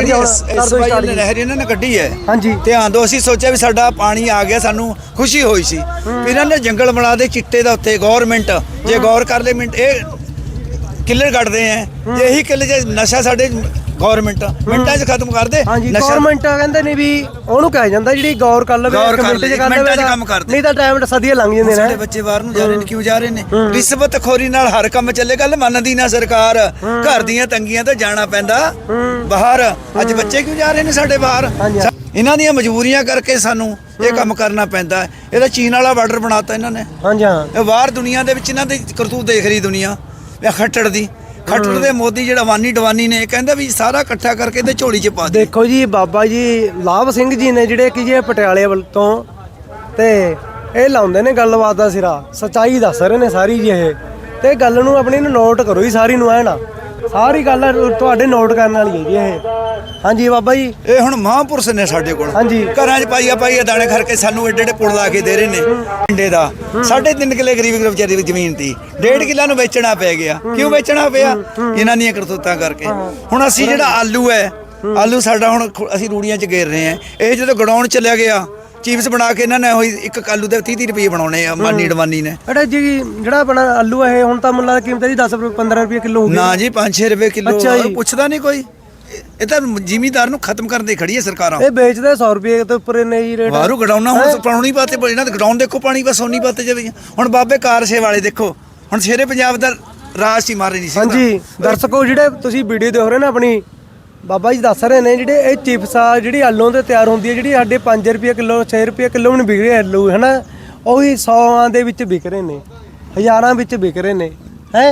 ਜਿਹੜੀ ਹੁਣ ਇਸ- ਕਰ ਇਸ ਦੋ ਵਾਰੀ ਸਟਾਰਟ ਨਹਿਰ ਇਹਨਾਂ ਨੇ ਕੱਢੀ ਹੈ। ਹਾਂਜੀ। ਧਿਆਨ ਦਿਓ ਅਸੀਂ ਸੋਚਿਆ ਵੀ ਸਾਡਾ ਪਾਣੀ ਆ ਗਿਆ ਸਾਨੂੰ ਖੁਸ਼ੀ ਹੋਈ ਸੀ। ਵੀ ਇਹਨਾਂ ਨੇ ਜੰਗਲ ਬਣਾ ਦੇ ਚਿੱਟੇ ਦਾ ਉੱਤੇ ਗਵਰਨਮੈਂਟ ਜੇ ਗੌਰ ਕਰ ਲੈ ਮਿੰਟ ਇਹ ਕਿੱਲੇ ਕੱਢਦੇ ਆ ਜੇ ਇਹੀ ਕਿੱਲੇ ਜੇ ਨਸ਼ਾ ਸਾਡੇ ਗਵਰਨਮੈਂਟ ਮਿੰਟਾਂ 'ਚ ਖਤਮ ਕਰ ਦੇ ਹਾਂਜੀ ਗਵਰਨਮੈਂਟ ਕਹਿੰਦੇ ਨੇ ਵੀ ਉਹਨੂੰ ਕਿਹਾ ਜਾਂਦਾ ਜਿਹੜੀ ਗੌਰ ਕਰ ਲਵੇ ਗੌਰ ਕਰ ਲਵੇ, ਚ ਕਰ ਮਿੰਟਾਂ 'ਚ ਲਵੇ ਤਾਂ- ਕੰਮ ਕਰ ਦੇ। ਨਹੀਂ ਤਾਂ ਟਾਈਮ ਸਦੀਆਂ ਲੰਘ ਜਾਂਦੇ ਸਾਡੇ ਨੇ ਬੱਚੇ ਬਾਹਰ ਨੂੰ ਜਾ ਰਹੇ ਨੇ ਕਿਉਂ ਜਾ ਰਹੇ ਨੇ? ਰਿਸ਼ਵਤਖੋਰੀ ਨਾਲ ਹਰ ਕੰਮ ਚੱਲੇ ਗੱਲ ਮੰਨਦੀ ਨਾ ਸਰਕਾਰ। ਘਰ ਦੀਆਂ ਤੰਗੀਆਂ ਤੇ ਜਾਣਾ ਪੈਂਦਾ। ਬਾਹਰ। ਅੱਜ ਬੱਚੇ ਕਿਉਂ ਜਾ ਰਹੇ ਨੇ ਸਾਡੇ ਬਾਹਰ। ਇਹਨਾਂ ਦੀਆਂ ਮਜਬੂਰੀਆਂ ਕਰਕੇ ਸਾਨੂੰ ਇਹ ਕੰਮ ਕਰਨਾ ਪੈਂਦਾ। ਇਹਦਾ ਚੀਨ ਵਾਲਾ ਬਾਰਡਰ ਬਣਾਤਾ ਇਹਨਾਂ ਨੇ। ਹਾਂਜੀ ਹਾਂ। ਇਹ ਬਾਹਰ ਦੁਨੀਆ ਦੇ ਵਿੱਚ ਇਹਨਾਂ ਦੀ ਕਰਤੂਤ ਦੇਖ ਰਹੀ ਦੁਨੀਆ। ਇਹ ਖੱਟੜ ਦੀ। ਖੱਟੜ ਦੇ ਮੋਦੀ ਜਿਹੜਾ ਵਾਨੀ ਡਵਾਨੀ ਨੇ ਕਹਿੰਦਾ ਵੀ ਸਾਰਾ ਇਕੱਠਾ ਕਰਕੇ ਇਹਦੇ ਝੋਲੀ 'ਚ ਪਾ ਦੇ ਦੇਖੋ ਜੀ ਬਾਬਾ ਜੀ ਲਾਭ ਸਿੰਘ ਜੀ ਨੇ ਜਿਹੜੇ ਕਿ ਜੀ ਪਟਿਆਲੇ ਵੱਲ ਤੋਂ ਤੇ ਇਹ ਲਾਉਂਦੇ ਨੇ ਗੱਲਬਾਤ ਦਾ ਸਿਰਾ ਸਚਾਈ ਦੱਸ ਰਹੇ ਨੇ ਸਾਰੀ ਜੀ ਇਹ। ਤੇ ਗੱਲ ਨੂੰ ਆਪਣੀ ਨੂੰ ਨੋਟ ਕਰੋ ਜੀ ਸਾਰੀ ਨੂੰ ਐ ਨਾ ਸਾਰੀ ਗੱਲ ਤੁਹਾਡੇ ਨੋਟ ਕਰਨ ਵਾਲੀ ਹੈ ਜੀ ਇਹ। ਹਾਂਜੀ ਬਾਬਾ ਜੀ। ਇਹ ਹੁਣ ਮਹਾਂਪੁਰਸ਼ ਨੇ ਸਾਡੇ ਕੋਲ। ਹਾਂਜੀ। ਘਰਾਂ 'ਚ ਪਾਈਆ ਪਾਈਆ ਦਾਣੇ ਕਰਕੇ ਸਾਨੂੰ ਏਡੇ ਏਡੇ ਪੁੱਲ ਲਾ ਕੇ ਦੇ ਰਹੇ ਨੇ। ਪਿੰਡੇ ਦਾ। ਸਾਢੇ ਤਿੰਨ ਕਿੱਲੇ ਗਰੀਬ ਵਿਚਾਰੇ ਦੀ ਜ਼ਮੀਨ ਤੀ। ਡੇਢ ਕਿੱਲਾ ਨੂੰ ਵੇਚਣਾ ਪੈ ਗਿਆ। ਕਿਉਂ ਵੇਚਣਾ ਪਿਆ? ਇਹਨਾਂ ਦੀਆਂ ਕਰਤੂਤਾਂ ਕਰਕੇ। ਹੁਣ ਅਸੀਂ ਜਿਹੜਾ ਆਲੂ ਹੈ ਆਲੂ ਸਾਡਾ ਹੁਣ ਖੁ- ਅਸੀਂ ਰੂੜੀਆਂ 'ਚ ਗੇਰ ਰਹੇ ਹਾਂ। ਇਹ ਜਦੋਂ ਗਡਾਉਣ ਚਲਿਆ ਗਿਆ ਚੀਪਸ ਬਣਾ ਕੇ ਇਹਨਾਂ ਨੇ ਹੋਈ ਇੱਕ ਆਲੂ ਦੇ 30 30 ਰੁਪਏ ਬਣਾਉਣੇ ਆ ਮਾਨੀ ਡਵਾਨੀ ਨੇ। ਅੜਾ ਜੀ ਜਿਹੜਾ ਆਪਣਾ ਆਲੂ ਹੈ ਇਹ ਹੁਣ ਤਾਂ ਮੁੱਲਾ ਕੀਮਤ ਜੀ 10 ਰੁਪਏ 15 ਰੁਪਏ ਕਿਲੋ ਹੋ ਗਈ। ਨਾ ਜੀ 5-6 ਰੁਪਏ ਕਿਲੋ ਅੱਛਾ ਜੀ। ਪੁੱਛਦਾ ਨਹੀਂ ਕੋਈ। ਇਹ ਤਾਂ ਜ਼ਿਮੀਦਾਰ ਨੂੰ ਖਤਮ ਕਰਨ ਦੇ ਖੜੀ ਹੈ ਸਰਕਾਰਾਂ। ਇਹ ਵੇਚਦੇ 100 ਰੁਪਏ ਤੋਂ ਉੱਪਰ ਨੇ ਜੀ ਰੇਟ ਬਾਹਰੋਂ ਗਡਾਉਣਾ ਹੁਣ ਪਾਣੀ ਪਾਤੇ ਇਹਨਾਂ ਦੇ ਗਡਾਉਣ ਦੇਖੋ ਪਾਣੀ ਬਸ ਸੋਨੀ ਪਾਤੇ ਜਵੇ ਹੁਣ ਬਾਬੇ ਕਾਰਸੇ ਵਾਲੇ ਦੇਖੋ ਹੁਣ ਸ਼ੇਰੇ ਪੰਜਾਬ ਦਾ ਰਾਜ ਸੀ ਮਾਰੇ ਨਹੀਂ ਸੀ ਹਾਂਜੀ ਦਰਸ਼ਕੋ ਜਿਹੜੇ ਤੁਸੀਂ ਵੀਡੀਓ ਦੇਖ ਰਹੇ ਨੇ ਆਪਣੀ ਬਾਬਾ ਜੀ ਦੱਸ ਰਹੇ ਨੇ ਜਿਹੜੇ ਇਹ ਚਿਪਸ ਆ ਜਿਹੜੀ ਆਲੂਆਂ ਤੇ ਤਿਆਰ ਹੁੰਦੀ ਹੈ ਜਿਹੜੀ ਸਾਡੇ 5 ਰੁਪਏ ਕਿਲੋ 6 ਰੁਪਏ ਕਿਲੋ ਨੂੰ ਵਿਕ ਰਹੇ ਆਲੂ ਹਨਾ? ਉਹੀ 100ਾਂ ਦੇ ਵਿੱਚ ਵਿਕ ਰਹੇ ਨੇ ਹਜ਼ਾਰਾਂ ਵਿੱਚ ਵਿਕ ਰਹੇ ਨੇ ਹੈ?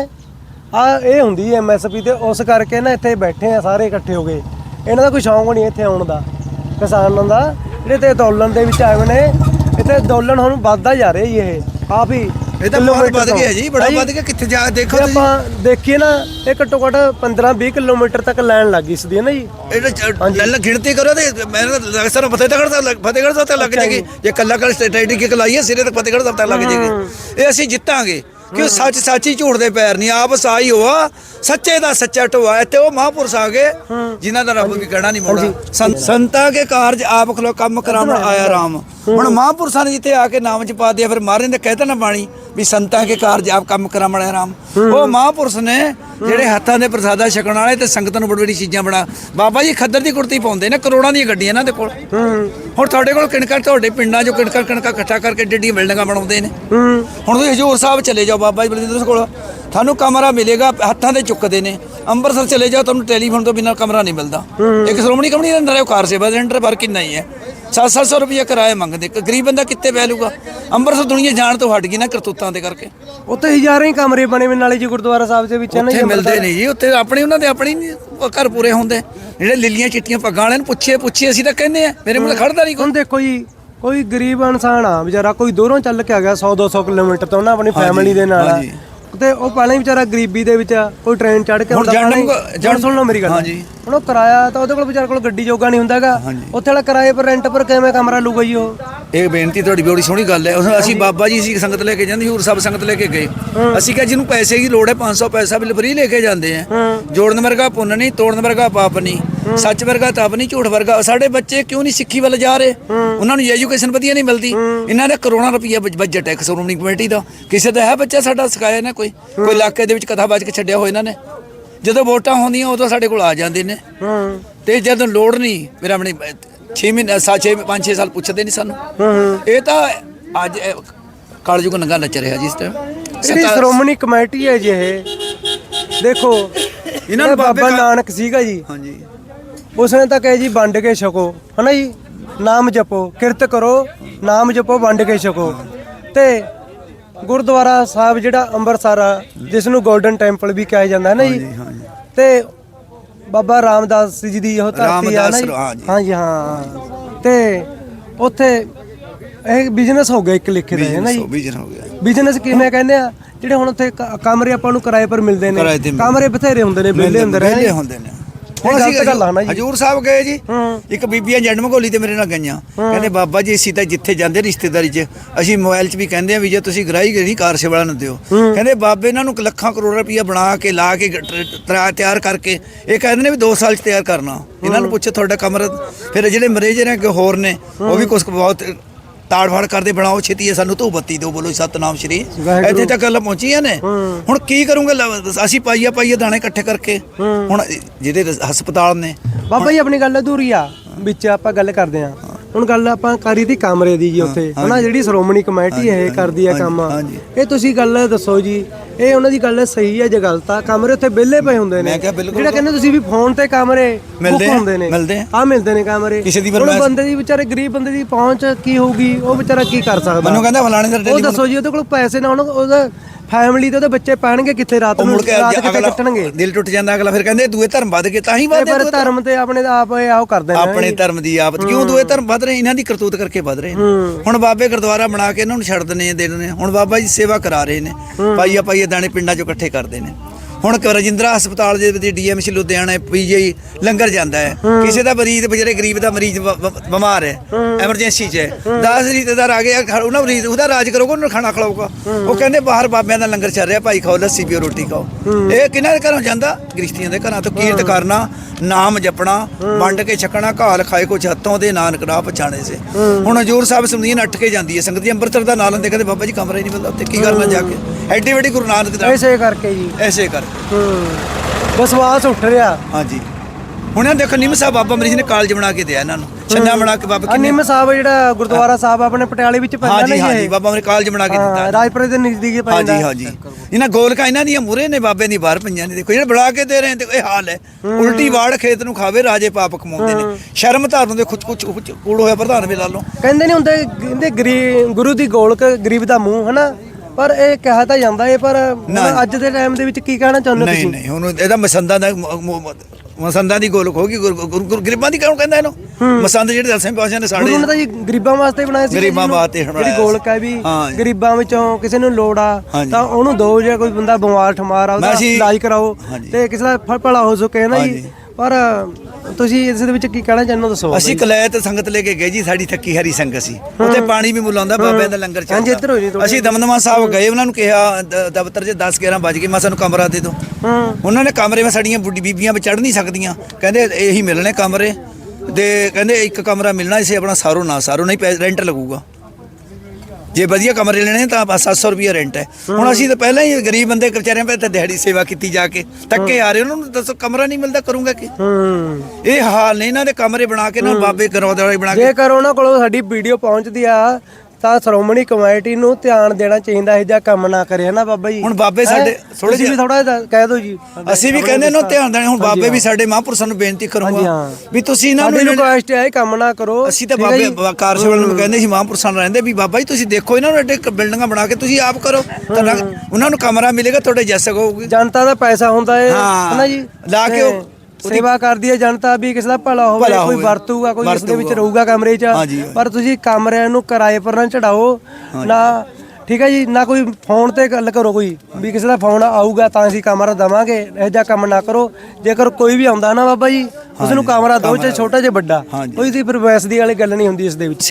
ਆ ਇਹ ਹੁੰਦੀ ਹੈ ਐਮਐਸਪੀ ਤੇ ਉਸ ਕਰਕੇ ਨਾ ਇੱਥੇ ਬੈਠੇ ਆ ਸਾਰੇ ਇਕੱਠੇ ਹੋ ਗਏ ਇਹਨਾਂ ਦਾ ਕੋਈ ਸ਼ੌਂਕ ਨਹੀਂ ਇੱਥੇ ਆਉਣ ਦਾ। ਕਿਸਾਨਾਂ ਦਾ। ਜਿਹੜੇ ਤੇ ਦੌਲਨ ਦੇ ਵਿੱਚ ਆਏ ਨੇ ਇੱਥੇ ਦੌਲਨ ਹੁਣ ਵੱਧਦਾ ਜਾ ਰਿਹਾ ਜੀ ਇਹ। ਆਪ ਹੀ ਇਹ ਤਾਂ ਬਹੁਤ ਵੱਧ। ਗਿਆ ਜੀ ਬੜਾ। ਵੱਧ ਗਿਆ। ਕਿੱਥੇ ਜਾ ਦੇਖੋ ਤੁਸੀਂ। ਆਪਾਂ ਦੇਖੀਏ ਨਾ ਇਹ ਘੱਟੋ ਘੱਟ 15 20 ਕਿਲੋਮੀਟਰ ਤੱਕ ਲਾਈਨ ਲੱਗ ਗਈ ਇਸ ਦੀ ਨਾ ਜੀ? ਇਹਦਾ ਲੱਲ ਗਿਣਤੀ ਕਰੋ ਤੇ ਮੈਂ ਤਾਂ ਸਰ ਫਤਿਹਗੜ੍ਹ ਸਾਹਿਬ ਲੱਗ- ਫਤਿਹਗੜ੍ਹ ਸਾਹਿਬ ਤੱਕ ਲੱਗ ਜਾਏਗੀ। ਜੇ। ਕੱਲਾ ਕੱਲਾ ਸਟੇਟਿਟੀ ਕਿਕ ਲਾਈਏ ਸਿਰੇ ਤੱਕ ਫਤਿਹਗੜ੍ਹ ਸਾਹਿਬ ਤੱਕ ਲੱਗ ਜਾਏਗੀ। ਇਹ ਅਸੀਂ ਜਿੱਤਾਂਗੇ। ਕਿਉਂ ਸੱਚ ਸਾਚੀ ਝੂਠ ਦੇ ਪੈਰ ਨਹੀਂ ਆਪ ਸਾਈ ਹੋਆ ਸੱਚੇ ਦਾ ਸੱਚਾ ਢੋਆ ਇੱਥੇ ਉਹ ਮਹਾਂਪੁਰਸ਼ ਆ ਗਏ ਜਿਨ੍ਹਾਂ ਦਾ ਰੱਬ ਵੀ ਕਹਿਣਾ ਨਹੀਂ ਮੋੜਾ ਸੰਤ- ਸੰਤਾਂ ਕੇ ਕਾਰਜ ਆਪ ਖਲੋ ਕੰਮ ਕਰਾਉਣ ਆਇਆ ਰਾਮ। ਹੁਣ ਮਹਾਂਪੁਰਸ਼ਾਂ ਨੇ ਜਿੱਥੇ ਆ ਕੇ ਨਾਮ ਚ ਪਾ ਦਿਆ ਫਿਰ ਮਾਰਨ ਦੇ ਕਹਿਤਾ ਨਾ ਬਾਣੀ ਵੀ ਸੰਤਾਂ ਕੇ ਕਾਰਜ ਆਪ ਕੰਮ ਕਰਾਉਣ ਆਇਆ ਰਾਮ ਉਹ ਮਹਾਂਪੁਰਸ਼ ਨੇ ਜਿਹੜੇ ਹੱਥਾਂ ਦੇ ਪ੍ਰਸਾਦਾ ਛਕਣ ਵਾਲੇ ਤੇ ਸੰਗਤ ਨੂੰ ਬੜੀ ਬੜੀ ਚੀਜ਼ਾਂ ਬਣਾ। ਬਾਬਾ ਜੀ ਖੱਦਰ ਦੀ ਕੁੜਤੀ ਪਾਉਂਦੇ ਨੇ ਕਰੋੜਾਂ ਦੀਆਂ ਗੱਡੀਆਂ ਇਹਨਾਂ ਦੇ ਕੋਲ। ਹੁਣ ਤੁਹਾਡੇ ਕੋਲ ਕਿਣਕਾ ਤੁਹਾਡੇ ਪਿੰਡਾਂ 'ਚੋਂ ਕਿਣਕਾ ਕਿਣਕਾ ਇਕੱਠਾ ਕਰਕੇ ਡੱਡੀਆਂ ਬਿਲਡਿੰਗਾਂ ਬਣਾਉਂਦੇ ਨੇ। ਹੂੰ। ਹੁਣ ਤੁਸੀਂ ਹਜੂਰ ਸਾਹਿਬ ਚਲੇ ਜਾਓ ਬਾਬਾ ਜੀ ਬਲਜਿੰਦਰ ਕੋਲ। ਤੁਹਾਨੂੰ ਕਮਰਾ ਮਿਲੇਗਾ ਹੱਥਾਂ ਦੇ ਚੁੱਕਦੇ ਨੇ। ਅੰਮ੍ਰਿਤਸਰ ਚਲੇ ਜਾਓ ਤੁਹਾਨੂੰ ਟੈਲੀਫੋਨ ਤੋਂ ਬਿਨਾਂ ਕਮਰਾ ਨਹੀਂ ਮਿਲਦਾ। ਇੱਕ ਸ਼੍ਰੋਮਣੀ ਕੰਪਨੀ ਦੇ ਅੰਦਰ ਹੈ ਉਹ ਕਾਰ ਸੇਵਾ ਦੇ ਅੰਦਰ ਪਰ ਕਿੰਨਾ ਹੀ ਹੈ। 7-700 ਰੁਪਏ ਕਿਰਾਇਆ ਮੰਗਦੇ ਇੱਕ ਗਰੀਬ ਬੰਦਾ ਕਿੱਥੇ ਪੈ ਲੂਗਾ ਅੰਮ੍ਰਿਤਸਰ ਦੁਨੀਆ ਜਾਣ ਤੋਂ ਹਟ ਗਈ ਨਾ ਕਰਤੂਤਾਂ ਦੇ ਕਰਕੇ। ਉੱਥੇ ਹਜ਼ਾਰਾਂ ਹੀ ਕਮਰੇ ਬਣੇ ਹੋਏ ਨਾਲੇ ਜੀ ਗੁਰਦੁਆਰਾ ਸਾਹਿਬ ਦੇ ਵਿੱਚ ਹੈ ਨਾ ਜੀ ਉੱਥੇ ਮਿਲਦੇ ਨਹੀਂ ਜੀ ਉੱਥੇ ਆਪਣੇ ਉਹਨਾਂ ਦੇ ਆਪਣੇ ਨਹੀਂ ਘਰ ਪੂਰੇ ਹੁੰਦੇ। ਜਿਹੜੇ ਲਿਲੀਆਂ ਚਿੱਟੀਆਂ ਪੱਗਾਂ ਵਾਲਿਆਂ ਨੂੰ ਪੁੱਛੇ ਪੁੱਛੇ ਅਸੀਂ ਤਾਂ ਕਹਿੰਦੇ ਆ ਮੇਰੇ ਮੂਹਰੇ ਖੜਦਾ ਨਹੀਂ ਕੋਈ। ਹੁਣ ਦੇਖੋ ਜੀ ਕੋਈ ਗਰੀਬ ਇਨਸਾਨ ਆ ਵਿਚਾਰਾ ਕੋਈ ਦੂਰੋਂ ਚੱਲ ਕੇ ਆ ਗਿਆ 100 200 ਕਿਲੋਮੀਟਰ ਤੋਂ ਨਾ ਆਪਣੀ ਫੈਮਿਲੀ ਦੇ ਨਾਲ ਆ। ਹਾਂਜੀ। ਤੇ ਉਹ ਪਹਿਲਾਂ ਹੀ ਵਿਚਾਰਾ ਗਰੀਬੀ ਦੇ ਵਿੱਚ ਆ, ਕੋਈ ਟ੍ਰੇਨ ਚੜ ਕੇ ਆਉਂਦਾ ਪਹਿਲਾਂ ਹੀ- ਸੁਣ ਲਓ ਮੇਰੀ ਗੱਲ। ਹਾਂਜੀ। ਹੁਣ ਉਹ ਕਿਰਾਇਆ ਤਾਂ ਉਹਦੇ ਕੋਲ ਵਿਚਾਰੇ ਕੋਲ ਗੱਡੀ ਜੋਗਾ ਨਹੀਂ ਹੁੰਦਾਗਾ ਉੱਥੇ ਵਾਲਾ ਕਿਰਾਏ ਪਰ ਰੈਂਟ ਪਰ ਕਿਵੇਂ ਕਮਰਾ ਲੂਗਾ ਜੀ ਉਹ? ਇਹ ਬੇਨਤੀ ਤੁਹਾਡੀ ਬੜੀ ਸੋਹਣੀ ਗੱਲ ਹੈ। ਉਸ- ਅਸੀਂ ਬਾਬਾ ਜੀ ਸੀ ਸੰਗਤ ਲੈ ਕੇ ਜਾਂਦੇ ਹੂਰ ਸਾਹਿਬ ਸੰਗਤ ਲੈ ਕੇ ਗਏ। ਅਸੀਂ ਕਿਹਾ ਜਿਹਨੂੰ ਪੈਸੇ ਦੀ ਲੋੜ ਹੈ 500 ਪੈਸਾ ਬਿਲ ਫਰੀ ਲੈ ਕੇ ਜਾਂਦੇ ਆ। ਜੋੜਨ ਵਰਗਾ ਪੁੰਨ ਨਹੀਂ ਤੋੜਨ ਵਰਗਾ ਪਾਪ ਨਹੀਂ। ਸੱਚ ਵਰਗਾ ਤਪ ਨਹੀਂ ਝੂਠ ਵਰਗਾ। ਸਾਡੇ ਬੱਚੇ ਕਿਉਂ ਨਹੀਂ ਸਿੱਖੀ ਵੱਲ ਜਾ ਰਹੇ? ਉਹਨਾਂ ਨੂੰ ਐਜੂਕੇਸ਼ਨ ਵਧੀਆ ਨਹੀਂ ਮਿਲਦੀ। ਇਹਨਾਂ ਦਾ ਕਰੋੜਾਂ ਰੁਪਈਆ ਬਜ- ਬਜਟ ਹੈ ਸ਼੍ਰੋਮਣੀ ਕਮੇਟੀ ਦਾ। ਕਿਸੇ ਦਾ ਹੈ ਬੱਚਾ ਸਾਡਾ ਸਿਖਾਇਆ ਨਾ ਕੋਈ? ਕੋਈ ਇਲਾਕੇ ਦੇ ਵਿੱਚ ਕਥਾ ਬਾਜ ਕੇ ਛੱਡਿਆ ਹੋਇਆ ਇਹਨਾਂ ਨੇ? ਜਦੋਂ ਵੋਟਾਂ ਹੁੰਦੀਆਂ ਉਦੋਂ ਸਾਡੇ ਕੋਲ ਆ ਜਾਂਦੇ ਨੇ। ਤੇ ਜਦੋਂ ਲੋੜ ਨਹੀਂ ਮੇਰਾ ਆਪਣੇ 6 ਮਹੀਨੇ 6 5 6 ਸਾਲ ਪੁੱਛਦੇ ਨਹੀਂ ਸਾਨੂੰ। ਇਹ ਤਾਂ ਅੱਜ ਕਾਲਜੁਗ ਨੰਗਾ ਨੱਚ ਰਿਹਾ ਜੀ ਇਸ ਟਾਈਮ ਜਿਹੜੀ ਸ਼੍ਰੋਮਣੀ ਕਮੇਟੀ ਹੈ ਜੀ ਇਹ। ਦੇਖੋ ਇਹਨਾਂ ਨੂੰ ਬਾਬਾ ਕਾ- ਨਾਨਕ ਸੀਗਾ ਜੀ। ਹਾਂਜੀ। ਉਸਨੇ ਤਾਂ ਕਹੇ ਜੀ ਵੰਡ ਕੇ ਛਕੋ। ਹਨਾ ਜੀ? ਨਾਮ ਜਪੋ ਕਿਰਤ ਕਰੋ ਨਾਮ ਜਪੋ ਵੰਡ ਕੇ ਛਕੋ। ਤੇ ਗੁਰਦੁਆਰਾ ਸਾਹਿਬ ਜਿਹੜਾ ਅੰਮ੍ਰਿਤਸਰ ਆ ਜਿਸ ਨੂੰ 골ਡਨ ਟੈਂਪਲ ਵੀ ਕਿਹਾ ਜਾਂਦਾ ਹੈ ਨਾ ਜੀ ਤੇ ਬਾਬਾ ਰਾਮਦਾਸ ਜੀ ਦੀ ਉਹ ਧਰਤੀ ਆ ਨਾ ਜੀ? ਹਾਂਜੀ। ਹਾਂ। ਤੇ ਉੱਥੇ ਇਹ ਬਿਜ਼ਨਸ ਹੋ ਗਿਆ ਇੱਕ ਲਿਖੇ ਦਾ ਹੈ ਨਾ ਜੀ ਬਿਜਨ ਹੋ ਗਿਆ। ਬਿਜ਼ਨਸ ਕਿਵੇਂ ਕਹਿੰਦੇ ਆ? ਜਿਹੜੇ ਹੁਣ ਉੱਥੇ ਕਮਰੇ ਆਪਾਂ ਨੂੰ ਕਿਰਾਏ ਪਰ ਮਿਲਦੇ ਨੇ। ਕਮਰੇ ਬਥੇਰੇ ਹੁੰਦੇ ਨੇ ਵਿਹਲੇ ਹੁੰਦੇ ਨੇ। ਨਾ ਜੀ। ਹਜੂਰ ਸਾਹਿਬ ਗਏ ਜੀ ਇੱਕ ਬੀਬੀਆਂ ਜੰਡ ਮਗੋਲੀ ਤੇ ਮੇਰੇ ਨਾਲ ਗਈਆਂ। ਕਹਿੰਦੇ ਬਾਬਾ ਜੀ ਅਸੀਂ ਤਾਂ ਜਿੱਥੇ ਜਾਂਦੇ ਰਿਸ਼ਤੇਦਾਰੀ 'ਚ ਅਸੀਂ ਮੋਬਾਈਲ 'ਚ ਵੀ ਕਹਿੰਦੇ ਆ ਵੀ ਜੇ ਤੁਸੀਂ ਗਰਾਈ ਗਰੀ ਕਾਰ ਸੇਵਾ ਨੂੰ ਦਿਓ। ਕਹਿੰਦੇ ਬਾਬੇ ਇਹਨਾਂ ਨੂੰ ਲੱਖਾਂ ਕਰੋੜ ਰੁਪਈਆ ਬਣਾ ਕੇ ਲਾ ਕੇ ਤਿਆਰ ਕਰਕੇ ਇਹ ਕਹਿੰਦੇ ਨੇ ਵੀ 2 ਸਾਲ 'ਚ ਤਿਆਰ ਕਰਨਾ। ਇਹਨਾਂ ਨੂੰ ਪੁੱਛੋ ਤੁਹਾਡਾ ਕਮਰਾ ਫਿਰ ਜਿਹੜੇ ਮਰੇਜ ਨੇ ਕਿ ਹੋਰ ਨੇ ਉਹ ਵੀ ਕੁਝ ਬਹੁਤ ਤਾੜ ਫਾੜ ਕਰਦੇ ਬਣਾਓ ਛੇਤੀ ਇਹ ਸਾਨੂੰ ਧੂਪ ਬੱਤੀ ਦਿਓ ਬੋਲੋ ਸਤਨਾਮ ਸ਼੍ਰੀ। ਇੱਥੇ ਤੱਕ ਗੱਲ ਪਹੁੰਚੀਆਂ ਨੇ। ਹੁਣ ਕੀ ਕਰੂੰਗੇ? ਅਸੀਂ ਪਾਈਆ ਪਾਈਆ ਦਾਣੇ ਇਕੱਠੇ ਕਰਕੇ। ਹੁਣ ਜਿਹਦੇ ਹਸਪਤਾਲ ਨੇ। ਬਾਬਾ ਜੀ ਆਪਣੀ ਗੱਲ ਅਧੂਰੀ ਆ। ਵਿੱਚ ਆਪਾਂ ਗੱਲ ਕਰਦੇ ਆ ਹੁਣ ਗੱਲ ਆਪਾਂ ਕਰੀ ਦੀ ਕਮਰੇ ਦੀ ਜੀ ਉੱਥੇ ਹਨਾ ਜਿਹੜੀ ਸ਼੍ਰੋਮਣੀ ਕਮੇਟੀ ਇਹ ਕਰਦੀ ਆ ਕੰਮ। ਇਹ ਤੁਸੀਂ ਗੱਲ ਦੱਸੋ ਜੀ ਇਹ ਉਹਨਾਂ ਦੀ ਗੱਲ ਸਹੀ ਹੈ ਜੇ ਗਲਤ ਆ? ਕਮਰੇ ਉੱਥੇ ਵਿਹਲੇ ਪਏ ਹੁੰਦੇ ਨੇ। ਜਿਹੜਾ ਕਹਿੰਦੇ ਤੁਸੀਂ ਵੀ ਫੋਨ ਤੇ ਕਮਰੇ ਮਿਲਦੇ ਹੁੰਦੇ ਨੇ। ਮਿਲਦੇ ਆ। ਮਿਲਦੇ ਨੇ ਕਮਰੇ। ਕਿਸੇ ਦੀ ਫਰਮਾਇਸ਼- ਬੰਦੇ ਦੀ ਵਿਚਾਰੇ ਗਰੀਬ ਬੰਦੇ ਦੀ ਪਹੁੰਚ ਕੀ ਹੋਊਗੀ? ਉਹ ਵਿਚਾਰਾ ਕੀ ਕਰ ਸਕਦਾ? ਮੈਨੂੰ ਕਹਿੰਦਾ ਫਲਾਣੇ ਦਾ ਉਹ ਦੱਸੋ ਜੀ ਉਹਦੇ ਕੋਲ ਪੈਸੇ ਨਾ ਹੋਣ ਉਹਦਾ ਫੈਮਿਲੀ ਤੇ ਉਹਦੇ ਬੱਚੇ ਪੈਣਗੇ ਕਿੱਥੇ? ਰਾਤ ਉਹ ਨੂੰ ਮੁੜ ਕੇ ਰਾਤ ਕਿੱਥੇ ਅਗਲਾ ਕੱਟਣਗੇ? ਦਿਲ ਟੁੱਟ ਜਾਂਦਾ ਅਗਲਾ ਫਿਰ ਕਹਿੰਦੇ ਦੂਏ ਧਰਮ ਵੱਧ ਗਏ ਤਾਂ ਹੀ ਵੱਧਦੇ ਪਰ ਧਰਮ ਤੇ ਆਪਣੇ ਦਾ ਆਪ ਇਹ ਆਓ ਕਰਦੇ ਨੇ। ਆਪਣੇ ਧਰਮ ਦੀ ਆਪ ਕਿਉਂ ਦੂਏ ਧਰਮ ਵੱਧ ਰਹੇ ਇਹਨਾਂ ਦੀ ਕਰਤੂਤ ਕਰਕੇ ਵੱਧ ਰਹੇ ਨੇ। ਹੁਣ ਬਾਬੇ ਗੁਰਦੁਆਰਾ ਬਣਾ ਕੇ ਇਹਨਾਂ ਨੂੰ ਛੱਡ ਆ ਦੇ ਆ। ਹੁਣ ਬਾਬਾ ਜੀ ਸੇਵਾ ਕਰਾ ਰਹੇ ਨੇ। ਪਾਈਆ ਪਾਈਆ ਦਾਣੇ ਪਿੰਡਾਂ ਚੋਂ ਇਕੱਠੇ ਕਰਦੇ ਨੇ। ਹੁਣ ਕ- ਰਜਿੰਦਰਾ ਹਸਪਤਾਲ ਦੇ ਵਿੱਚ ਡੀਐਮਸੀ ਲੁਧਿਆਣਾ ਪੀਜੀਆਈ ਲੰਗਰ ਜਾਂਦਾ ਹੈ। ਕਿਸੇ ਦਾ ਮਰੀਜ਼ ਵਿਚਾਰੇ ਗਰੀਬ ਦਾ ਮਰੀਜ਼ ਬਿਮਾਰ ਹੈ। ਐਮਰਜੈਂਸੀ 'ਚ ਹੈ। 10 ਰਿਸ਼ਤੇਦਾਰ ਆ ਗਏ ਉਹਨਾਂ ਮਰੀਜ਼ ਉਹਦਾ ਇਲਾਜ ਕਰੋਗੇ ਉਹਨੂੰ ਖਾਣਾ ਖਿਲਾਊਗਾ। ਉਹ ਕਹਿੰਦੇ ਬਾਹਰ ਬਾਬਿਆਂ ਦਾ ਲੰਗਰ ਚੱਲ ਰਿਹਾ ਭਾਈ ਖਾਓ ਲੱਸੀ ਪੀਓ ਰੋਟੀ ਖਾਓ। ਇਹ ਕਿਹਨਾਂ ਦੇ ਘਰੋਂ ਜਾਂਦਾ? ਗ੍ਰਿਸ਼ਤੀਆਂ ਦੇ ਘਰਾਂ ਤੋਂ ਕੀਰਤ ਕਰਨਾ ਨਾਮ ਜਪਣਾ ਵੰਡ ਕੇ ਛਕਣਾ ਘਾਲ ਖਾਏ ਕੁਛ ਹੱਥੋਂ ਦੇ ਨਾਨਕ ਰਾਹ ਪਛਾਣੇ ਸੇ। ਹੁਣ ਹਜੂਰ ਸਾਹਿਬ ਸਮਦੀਨ ਅੱਟ ਕੇ ਜਾਂਦੀ ਹੈ ਸੰਗਤ ਜੀ ਅੰਮ੍ਰਿਤਸਰ ਦਾ ਨਾਂ ਲੈਂਦੇ ਕਹਿੰਦੇ ਬਾਬਾ ਜੀ ਕਮਰਾ ਹੀ ਨਹੀਂ ਮਿਲਦਾ ਉੱਥੇ ਕੀ ਕਰਨਾ ਜਾ ਕੇ? ਐਡੀ ਵੱਡੀ ਗੁਰੂ ਨਾਨਕ ਦਾ। ਐਸੇ ਕਰਕੇ ਜੀ। ਐਸੇ ਕਰ ਹੂੰ ਵਿਸ਼ਵਾਸ ਉੱਠ ਰਿਹਾ। ਹਾਂਜੀ। ਹੁਣ ਇਹ ਦੇਖੋ ਨਿੰਮ ਸਾਹਿਬ ਬਾਬਾ ਮਰੀਜ਼ ਨੇ ਕਾਲਜ ਬਣਾ ਕੇ ਦਿਆ ਇਹਨਾਂ ਨੂੰ। ਛੰਨਾ ਬਣਾ ਕੇ ਬਾਬਾ ਆ ਨਿੰਮ ਸਾਹਿਬ ਜਿਹੜਾ ਗੁਰਦੁਆਰਾ ਸਾਹਿਬ ਆਪਣੇ ਪਟਿਆਲੇ ਵਿੱਚ ਪੈਂਦਾ ਨਾ ਹਾਂਜੀ ਇਹ। ਬਾਬਾ ਮਰੇ ਕਾਲਜ ਬਣਾ ਕੇ ਦਿੱਤਾ। ਰਾਜਪੁਰੇ ਦੇ ਨਜ਼ਦੀਕ ਪੈਂਦਾ। ਹਾਂਜੀ ਹਾਂਜੀ। ਇਹਨਾਂ ਗੋਲਕਾ ਇਹਨਾਂ ਦੀਆਂ ਮੁਰੇ ਨੇ ਬਾਬੇ ਦੀ ਬਾਹਰ ਪਈਆਂ ਨੇ। ਦੇਖੋ ਜਿਹੜੇ ਬਣਾ ਕੇ ਦੇ ਰਹੇ ਨੇ ਇਹ ਹਾਲ ਹੈ। ਉਲਟੀ ਵਾੜ ਖੇਤ ਨੂੰ ਖਾਵੇ ਰਾਜੇ ਪਾਪ ਕਮਾਉਂਦੇ ਨੇ। ਸ਼ਰਮ ਧਾਰਨ ਦੇ ਖੁਦ ਕੁਛ ਕੂੜ ਹੋਇਆ ਪ੍ਰਧਾਨ ਵੀ ਲਾ ਲਓ। ਕਹਿੰਦੇ ਨਹੀਂ ਹੁੰਦੇ ਕਹਿੰਦੇ ਗਰੀ- ਗੁਰੂ ਦੀ ਗੋਲਕ ਗਰੀਬ ਦਾ ਮੂੰਹ ਹਨਾ? ਪਰ ਇਹ ਕਿਹਾ ਤਾਂ ਜਾਂਦਾ ਏ ਪਰ ਹੁਣ ਅੱਜ ਦੇ ਟਾਈਮ ਦੇ ਵਿੱਚ ਕੀ ਕਹਿਣਾ ਚਾਹੁੰਦੇ ਨਹੀਂ ਤੁਸੀਂ ਨਹੀਂ ਹੁਣ ਇਹਦਾ ਮਸੰਦਾਂ ਦਾ ਮ- ਮ- ਮਸੰਦਾਂ ਦੀ ਗੋਲਕ ਹੋਗੀ ਗੁਰ- ਗੁਰ- ਗੁਰ- ਗਰੀਬਾਂ ਦੀ ਕਿਉਂ ਕਹਿੰਦਾ ਇਹਨੂੰ ਮਸੰਦ ਜਿਹੜੇ ਦਸਵੇਂ ਪਾਸ਼ਾ ਨੇ ਸਾਡੇ ਗੁਰੂ ਨੇ ਤਾਂ ਜੀ ਗਰੀਬਾਂ ਵਾਸਤੇ ਬਣਾਇਆ ਸੀ ਗਰੀਬਾਂ ਵਾਸਤੇ ਜਿਹੜੀ ਬਣਾਇਆ ਗੋਲਕ ਹੈ ਵੀ ਹਾਂ। ਗਰੀਬਾਂ ਵਿੱਚੋਂ ਕਿਸੇ ਨੂੰ ਲੋੜ ਆ ਹਾਂਜੀ। ਤਾਂ ਉਹਨੂੰ ਦੋ ਜੇ ਕੋਈ ਬੰਦਾ ਬਿਮਾਰ ਠਮਾਰ ਆ ਉਹਦਾ ਮੈਂ ਅਸੀਂ- ਇਲਾਜ ਕਰਾਓ ਹਾਂਜੀ। ਤੇ ਕਿਸੇ ਦਾ ਫ- ਭਲਾ ਹੋ ਸਕੇ ਨਾ ਜੀ ਹਾਂਜੀ। ਪਰ ਤੁਸੀਂ ਇਸ ਦੇ ਵਿੱਚ ਕੀ ਕਹਿਣਾ ਚਾਹੁੰਦੇ ਹੋ ਦੱਸੋ ਅਸੀਂ ਕਲੈਤ ਸੰਗਤ ਲੈ ਕੇ ਗਏ ਜੀ ਸਾਡੀ ਥੱਕੀ ਹਰੀ ਸੰਗਤ ਸੀ। ਉੱਥੇ ਪਾਣੀ ਵੀ ਮੁਲਾਉਂਦਾ ਬਾਬਿਆਂ ਦਾ ਲੰਗਰ ਚੱਲਦਾ। ਹਾਂਜੀ, ਇੱਧਰ ਹੋ ਜੀ ਅਸੀਂ ਦਮਦਮਾ ਸਾਹਿਬ ਗਏ ਉਹਨਾਂ ਨੂੰ ਕਿਹਾ ਦ- ਦਫ਼ਤਰ 'ਚ 10 11 ਵਜ ਗਏ ਮੈਂ ਸਾਨੂੰ ਕਮਰਾ ਦੇ ਦਿਓ। ਹੂੰ। ਉਹਨਾਂ ਨੇ ਕਮਰੇ ਵਿੱਚ ਸਾਡੀਆਂ ਬੁੱਢੀ ਬੀਬੀਆਂ ਵਿੱਚ ਚੜ ਨਹੀਂ ਸਕਦੀਆਂ। ਕਹਿੰਦੇ ਇਹੀ ਮਿਲਣੇ ਕਮਰੇ। ਤੇ ਕਹਿੰਦੇ ਇੱਕ ਕਮਰਾ ਮਿਲਣਾ ਇਸੇ ਆਪਣਾ ਸਾਰੋ ਨਾ ਸਾਰੋ ਨਹੀਂ ਪੈ- ਰੈਂਟ ਲੱਗੂਗਾ। ਜੇ ਵਧੀਆ ਕਮਰੇ ਲੈਣੇ ਤਾਂ ਬਸ 700 ਰੁਪਏ ਰੈਂਟ ਹੈ। ਹੁਣ ਅਸੀਂ ਤਾਂ ਪਹਿਲਾਂ ਹੀ ਗਰੀਬ ਬੰਦੇ ਵਿਚਾਰਿਆਂ ਪੈ ਤਾਂ ਦਿਹਾੜੀ ਸੇਵਾ ਕੀਤੀ ਜਾ ਕੇ। ਥੱਕੇ ਆ ਰਹੇ ਉਹਨਾਂ ਨੂੰ ਦੱਸੋ ਕਮਰਾ ਨਹੀਂ ਮਿਲਦਾ ਕਰੂੰਗਾ ਕੀ? ਇਹ ਹਾਲ ਨੇ ਇਹਨਾਂ ਦੇ ਕਮਰੇ ਬਣਾ ਕੇ ਨਾ ਬਾਬੇ ਕਰੌਦਵਾਰੇ ਬਣਾ ਕੇ। ਜੇਕਰ ਉਹਨਾਂ ਕੋਲ ਸਾਡੀ ਵੀਡੀਓ ਪਹੁੰਚਦੀ ਆ ਤਾਂ ਸ਼੍ਰੋਮਣੀ ਕਮੇਟੀ ਨੂੰ ਧਿਆਨ ਦੇਣਾ ਚਾਹੀਦਾ ਇਹ ਜਿਹਾ ਕੰਮ ਨਾ ਕਰੇ ਹਨਾ ਬਾਬਾ ਜੀ? ਹੁਣ ਬਾਬੇ? ਸਾਡੇ ਤੁਸੀਂ ਵੀ ਥੋੜਾ ਕਹਿ ਦਿਓ ਜੀ। ਅਸੀਂ ਵੀ ਕਹਿੰਦੇ ਨੂੰ ਧਿਆਨ ਦੇਣਾ ਹੁਣ ਬਾਬੇ ਵੀ ਸਾਡੇ ਮਹਾਂਪੁਰਸ਼ਾਂ ਨੂੰ ਬੇਨਤੀ ਕਰੂੰਗਾ। ਵੀ ਤੁਸੀਂ ਇਹਨਾਂ ਨੂੰ ਰਿਕੁਐਸਟ ਹੈ ਇਹ ਕੰਮ ਨਾ ਕਰੋ। ਅਸੀਂ ਤਾਂ ਬਾਬੇ? ਕਾਰਸੇਵਲ ਨੂੰ ਕਹਿੰਦੇ ਸੀ ਮਹਾਂਪੁਰਸ਼ਾਂ ਨੂੰ ਰਹਿੰਦੇ ਵੀ ਬਾਬਾ ਜੀ ਤੁਸੀਂ ਦੇਖੋ ਇਹਨਾਂ ਨੂੰ ਐਡੇ ਬਿਲਡਿੰਗਾਂ ਬਣਾ ਕੇ ਤੁਸੀਂ ਆਪ ਕਰੋ। ਤਾਂ ਉਹਨਾਂ ਨੂੰ ਕਮਰਾ ਮਿਲੇਗਾ ਤੁਹਾਡੇ ਜੈਸਾ ਹੋਊਗੀ। ਜਨਤਾ ਦਾ ਪੈਸਾ ਹੁੰਦਾ ਹੈ। ਹਨਾ ਜੀ? ਲਾ ਕੇ ਸੇਵਾ ਕਰਦੀ ਹੈ ਜਨਤਾ ਵੀ ਕਿਸੇ ਦਾ ਭਲਾ ਹੋਵੇ ਭਲਾ ਕੋਈ ਹੋਵੇ। ਵਰਤੂਗਾ ਕੋਈ ਇਸ ਦੇ ਵਿੱਚ ਵਰਤੂਗਾ। ਰਹੂਗਾ ਕਮਰੇ 'ਚ ਹਾਂਜੀ। ਪਰ ਤੁਸੀਂ ਕਮਰਿਆਂ ਨੂੰ ਕਿਰਾਏ ਪਰ ਨਾ ਚੜਾਓ ਨਾ ਠੀਕ ਹੈ ਜੀ ਨਾ ਕੋਈ ਫੋਨ ਤੇ ਗੱਲ ਕਰੋ ਕੋਈ ਵੀ ਕਿਸੇ ਦਾ ਫੋਨ ਆਊਗਾ ਤਾਂ ਅਸੀਂ ਕਮਰਾ ਦਵਾਂਗੇ ਇਹ ਜਿਹਾ ਕੰਮ ਨਾ ਕਰੋ ਜੇਕਰ ਕੋਈ ਵੀ ਆਉਂਦਾ ਨਾ ਬਾਬਾ ਜੀ ਉਸ ਨੂੰ ਕਮਰਾ ਦਿਓ ਚਾਹੇ ਛੋਟਾ ਜਿਹਾ ਵੱਡਾ ਹਾਂਜੀ। ਕੋਈ ਦੀ ਫਿਰ ਵੈਸ ਦੀ ਵਾਲੀ ਗੱਲ ਨਹੀਂ ਹੁੰਦੀ ਇਸ ਦੇ ਵਿੱਚ